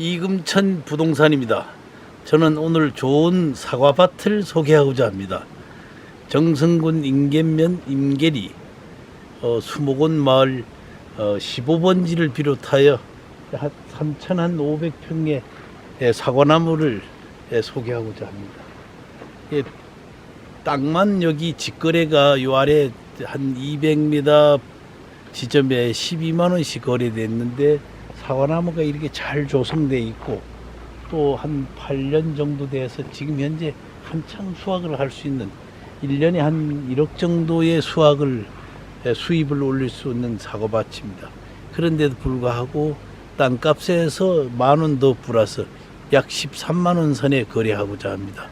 이금천 부동산입니다. 저는 오늘 좋은 사과밭을 소개하고자 합니다. 정성군 인계면 임계리 어, 수목원 마을 어, 15번지를 비롯하여 한 3,500평의 예, 사과나무를 예, 소개하고자 합니다. 예, 땅만 여기 직거래가 요 아래 한 200m 지점에 12만 원씩 거래됐는데 사과나무가 이렇게 잘 조성돼 있고 또 한 8년 정도 돼서 지금 현재 한창 수확을 할 수 있는 1년에 한 1억 정도의 수확을 에, 수입을 올릴 수 있는 사과밭입니다. 그런데도 불구하고 땅값에서 만 원더 플러스 약 13만 원 선에 거래하고자 합니다.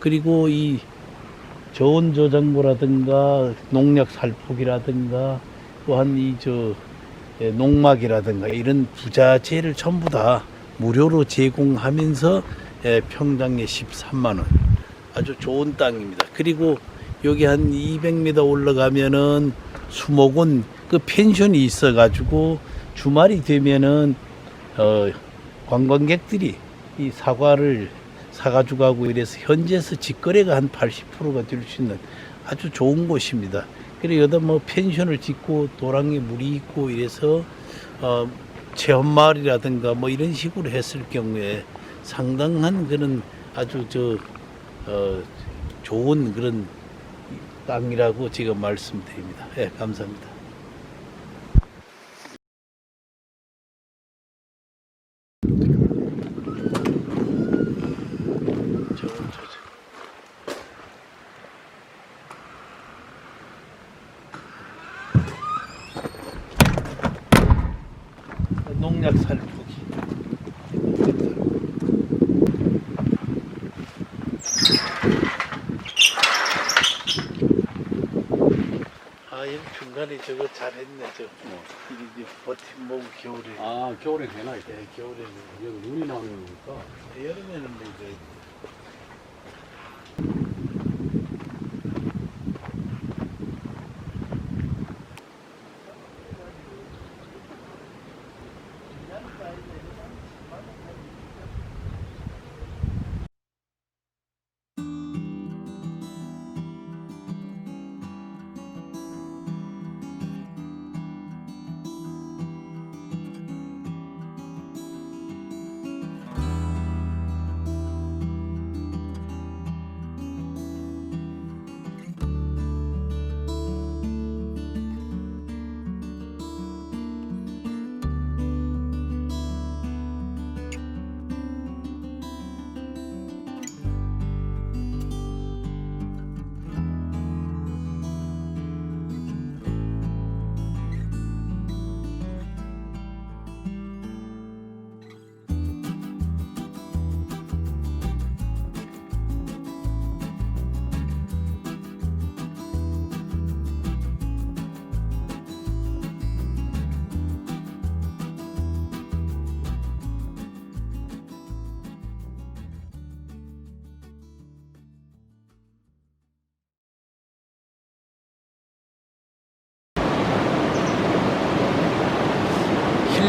그리고 이 저온 저장고라든가 농약 살포기라든가 또한 이저 농막이라든가 이런 부자재를 전부 다 무료로 제공하면서 예, 평당에 13만 원 아주 좋은 땅입니다. 그리고 여기 한 200m 올라가면은 수목원 그 펜션이 있어가지고 주말이 되면은 어 관광객들이 이 사과를 사가지고 가고 이래서 현지에서 직거래가 한 80%가 될 수 있는 아주 좋은 곳입니다. 그리고 여기다 뭐 펜션을 짓고 도랑에 물이 있고 이래서 어 체험 마을이라든가 뭐 이런 식으로 했을 경우에 상당한 그런 아주 저 어, 좋은 그런 땅이라고 제가 말씀드립니다. 예, 감사합니다. 저, 저, 저. 농약 살포기. 아, 이 중간에 저거 잘했네, 저. 이게 버팀목 겨울에. 아 겨울에 되나 이게? 네, 겨울에는. 여기 눈이 나오는 거니까 여름에는 뭐 이제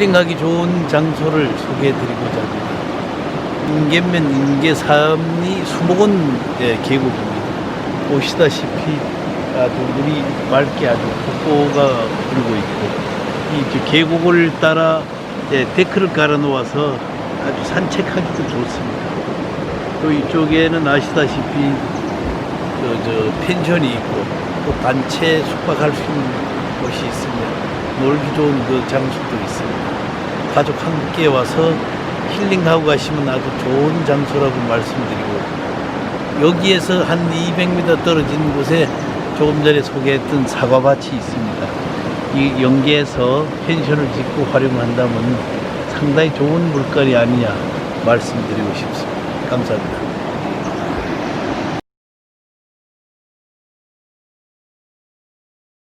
힐링하기 좋은 장소를 소개해드리고자 합니다. 인계면 인계삼리 수목원 예, 계곡입니다. 보시다시피 아주 물이 맑게 아주 폭포가 흐르고 있고 이저 계곡을 따라 예, 데크를 깔아 놓아서 아주 산책하기도 좋습니다. 또 이쪽에는 아시다시피 저, 저 펜션이 있고 또 단체 숙박할 수 있는 곳이 있으며 놀기 좋은 그 장소도 있습니다. 가족 함께 와서 힐링하고 가시면 아주 좋은 장소라고 말씀드리고 여기에서 한 200m 떨어진 곳에 조금 전에 소개했던 사과밭이 있습니다. 이 연계에서 펜션을 짓고 활용한다면 상당히 좋은 물건이 아니냐 말씀드리고 싶습니다. 감사합니다.